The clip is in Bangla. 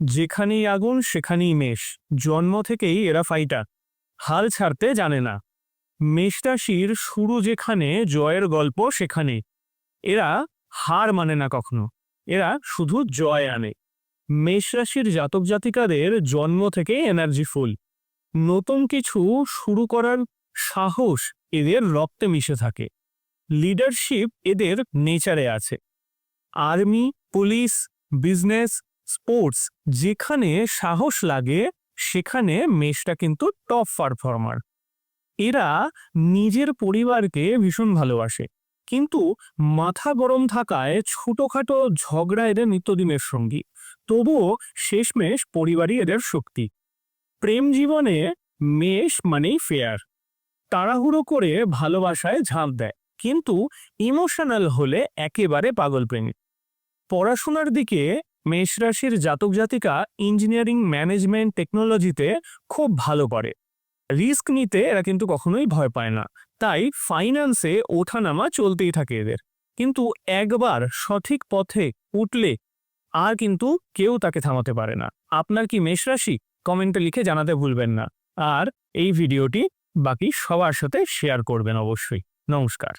যেখানেই আগুন, সেখানেই মেষ। জন্ম থেকেই এরা ফাইটার হাল ছাড়তে জানে না। মেষ রাশির শুরু যেখানে, জয়ের গল্প সেখানে। এরা হার মানে না কখনো। এরা শুধু জয় আনে। মেষরাশির জাতক জাতিকাদের জন্ম থেকে এনার্জি ফুল নতুন কিছু শুরু করার সাহস এদের রক্তে মিশে থাকে। লিডারশিপ এদের নেচারে আছে। আর্মি পুলিশ বিজনেস স্পোর্টস, যেখানে সাহস লাগে, সেখানে মেষটা কিন্তু টপ পারফর্মার। এরা নিজের পরিবারকে ভীষণ ভালোবাসে। কিন্তু মাথা গরম থাকায় ছোটখাটো ঝগড়া এদের নিত্যদিনের সঙ্গী। তবুও শেষমেশ পরিবারই এদের শক্তি। প্রেম জীবনে মেষ মানেই ফেয়ার। তাড়াহুড়ো করে ভালোবাসায় ঝাঁপ দেয়। কিন্তু ইমোশনাল হলে একেবারে পাগল প্রেমী পড়াশোনার দিকে মেষ রাশির জাতক জাতিকা ইঞ্জিনিয়ারিং ম্যানেজমেন্ট টেকনোলজিতে খুব ভালো করে রিস্ক নিতে এরা কিন্তু কখনোই ভয় পায় না। তাই ফাইন্যান্সে ওঠানামা চলতেই থাকে এদের। কিন্তু একবার সঠিক পথে উঠলে আর কিন্তু কেউ তাকে থামাতে পারে না। আপনার কি মেষ রাশি? কমেন্টে লিখে জানাতে ভুলবেন না। আর এই ভিডিওটি বাকি সবার সাথে শেয়ার করবেন অবশ্যই। নমস্কার।